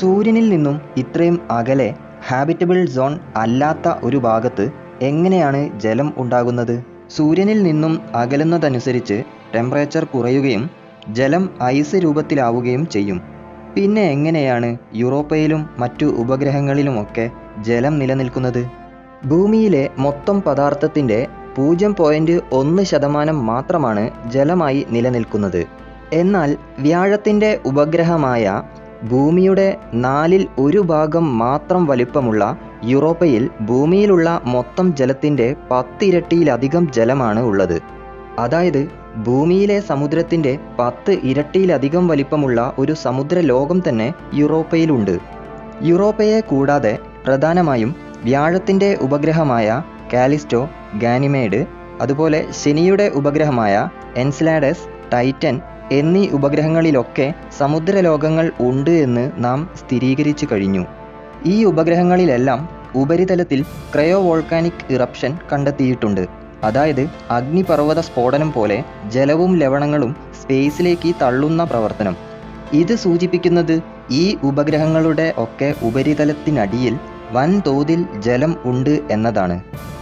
സൂര്യനിൽ നിന്നും ഇത്രയും അകലെ ഹാബിറ്റബിൾ സോൺ അല്ലാത്ത ഒരു ഭാഗത്ത് എങ്ങനെയാണ് ജലം ഉണ്ടാകുന്നത്? സൂര്യനിൽ നിന്നും അകലുന്നതനുസരിച്ച് ടെമ്പറേച്ചർ കുറയുകയും ജലം ഐസ് രൂപത്തിലാവുകയും ചെയ്യും. പിന്നെ എങ്ങനെയാണ് യൂറോപ്പയിലും മറ്റു ഉപഗ്രഹങ്ങളിലുമൊക്കെ ജലം നിലനിൽക്കുന്നത്? ഭൂമിയിലെ മൊത്തം പദാർത്ഥത്തിന്റെ പൂജ്യം പോയിന്റ് ഒന്ന് ശതമാനം മാത്രമാണ് ജലമായി നിലനിൽക്കുന്നത്. എന്നാൽ വ്യാഴത്തിന്റെ ഉപഗ്രഹമായ ഭൂമിയുടെ നാലിൽ ഒരു ഭാഗം മാത്രം വലിപ്പമുള്ള യൂറോപ്പയിൽ ഭൂമിയിലുള്ള മൊത്തം ജലത്തിന്റെ പത്തിരട്ടിയിലധികം ജലമാണ് ഉള്ളത്. അതായത് ഭൂമിയിലെ സമുദ്രത്തിന്റെ പത്ത് ഇരട്ടിയിലധികം വലിപ്പമുള്ള ഒരു സമുദ്ര ലോകം തന്നെ യൂറോപ്പയിലുണ്ട്. യൂറോപ്പയെ കൂടാതെ പ്രധാനമായും വ്യാഴത്തിന്റെ ഉപഗ്രഹമായ കാലിസ്റ്റോ ഗാനിമേഡ് അതുപോലെ ശനിയുടെ ഉപഗ്രഹമായ എൻസ്ലാഡസ് ടൈറ്റൻ എന്നീ ഉപഗ്രഹങ്ങളിലൊക്കെ സമുദ്രലോകങ്ങൾ ഉണ്ട് എന്ന് നാം സ്ഥിരീകരിച്ചു കഴിഞ്ഞു. ഈ ഉപഗ്രഹങ്ങളിലെല്ലാം ഉപരിതലത്തിൽ ക്രയോ വോൾക്കാനിക് ഇറപ്ഷൻ കണ്ടെത്തിയിട്ടുണ്ട്. അതായത് അഗ്നിപർവത സ്ഫോടനം പോലെ ജലവും ലവണങ്ങളും സ്പേസിലേക്ക് തള്ളുന്ന പ്രവർത്തനം. ഇത് സൂചിപ്പിക്കുന്നത് ഈ ഉപഗ്രഹങ്ങളുടെ ഒക്കെ ഉപരിതലത്തിനടിയിൽ വൻതോതിൽ ജലം ഉണ്ട് എന്നതാണ്.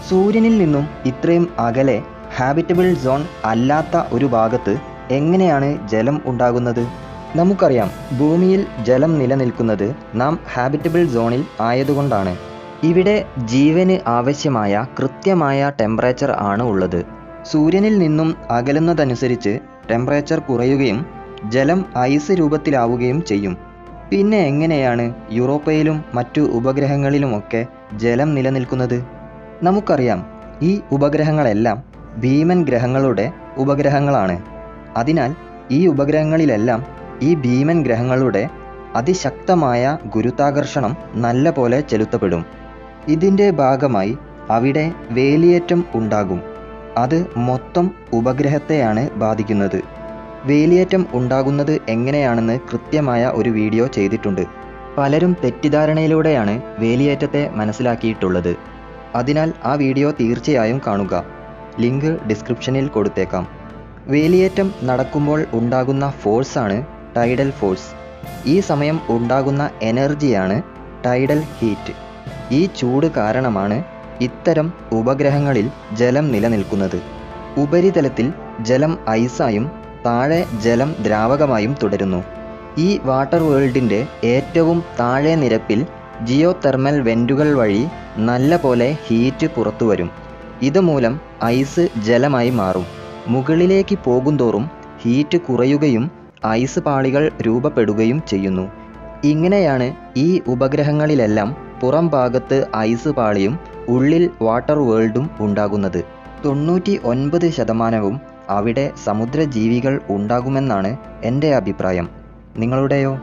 സൂര്യനിൽ നിന്നും ഇത്രയും അകലെ ഹാബിറ്റബിൾ സോൺ അല്ലാത്ത ഒരു ഭാഗത്ത് എങ്ങനെയാണ് ജലം ഉണ്ടാകുന്നത്? നമുക്കറിയാം ഭൂമിയിൽ ജലം നിലനിൽക്കുന്നത് നാം ഹാബിറ്റബിൾ സോണിൽ ആയതുകൊണ്ടാണ്. ഇവിടെ ജീവന് ആവശ്യമായ കൃത്യമായ ടെമ്പറേച്ചർ ആണ് ഉള്ളത്. സൂര്യനിൽ നിന്നും അകലുന്നതനുസരിച്ച് ടെമ്പറേച്ചർ കുറയുകയും ജലം ഐസ് രൂപത്തിലാവുകയും ചെയ്യും. പിന്നെ എങ്ങനെയാണ് യൂറോപ്പയിലും മറ്റു ഉപഗ്രഹങ്ങളിലുമൊക്കെ ജലം നിലനിൽക്കുന്നത്? നമുക്കറിയാം ഈ ഉപഗ്രഹങ്ങളെല്ലാം ഭീമൻ ഗ്രഹങ്ങളുടെ ഉപഗ്രഹങ്ങളാണ്. അതിനാൽ ഈ ഉപഗ്രഹങ്ങളിലെല്ലാം ഈ ഭീമൻ ഗ്രഹങ്ങളുടെ അതിശക്തമായ ഗുരുത്വാകർഷണം നല്ല പോലെ ചെലുത്തപ്പെടും. ഇതിന്റെ ഭാഗമായി അവിടെ വേലിയേറ്റം ഉണ്ടാകും. അത് മൊത്തം ഉപഗ്രഹത്തെയാണ് ബാധിക്കുന്നത്. വേലിയേറ്റം ഉണ്ടാകുന്നത് എങ്ങനെയാണെന്ന് കൃത്യമായ ഒരു വീഡിയോ ചെയ്തിട്ടുണ്ട്. പലരും തെറ്റിദ്ധാരണയിലൂടെയാണ് വേലിയേറ്റത്തെ മനസ്സിലാക്കിയിട്ടുള്ളത്. അതിനാൽ ആ വീഡിയോ തീർച്ചയായും കാണുക. ലിങ്ക് ഡിസ്ക്രിപ്ഷനിൽ കൊടുത്തേക്കാം. വേലിയേറ്റം നടക്കുമ്പോൾ ഉണ്ടാകുന്ന ഫോഴ്സാണ് ടൈഡൽ ഫോഴ്സ് ഈ സമയം ഉണ്ടാകുന്ന എനർജിയാണ് ടൈഡൽ ഹീറ്റ് ഈ ചൂട് കാരണമാണ് ഇത്തരം ഉപഗ്രഹങ്ങളിൽ ജലം നിലനിൽക്കുന്നത്. ഉപരിതലത്തിൽ ജലം ഐസായും താഴെ ജലം ദ്രാവകമായും തുടരുന്നു. ഈ വാട്ടർ വേൾഡിന്റെ ഏറ്റവും താഴെ നിരപ്പിൽ ജിയോ തെർമൽ വെന്റുകൾ വഴി നല്ല പോലെ ഹീറ്റ് പുറത്തു വരും ഇതുമൂലം ഐസ് ജലമായി മാറും. മുകളിലേക്ക് പോകുന്തോറും ഹീറ്റ് കുറയുകയും ഐസ് പാളികൾ രൂപപ്പെടുകയും ചെയ്യുന്നു. ഇങ്ങനെയാണ് ഈ ഉപഗ്രഹങ്ങളിലെല്ലാം പുറം ഭാഗത്ത് ഐസ് പാളിയും ഉള്ളിൽ വാട്ടർ വേൾഡും ഉണ്ടാകുന്നത്. തൊണ്ണൂറ്റി ഒൻപത് ശതമാനവും അവിടെ സമുദ്രജീവികൾ ഉണ്ടാകുമെന്നാണ് എന്റെ അഭിപ്രായം. നിങ്ങളുടെയോ?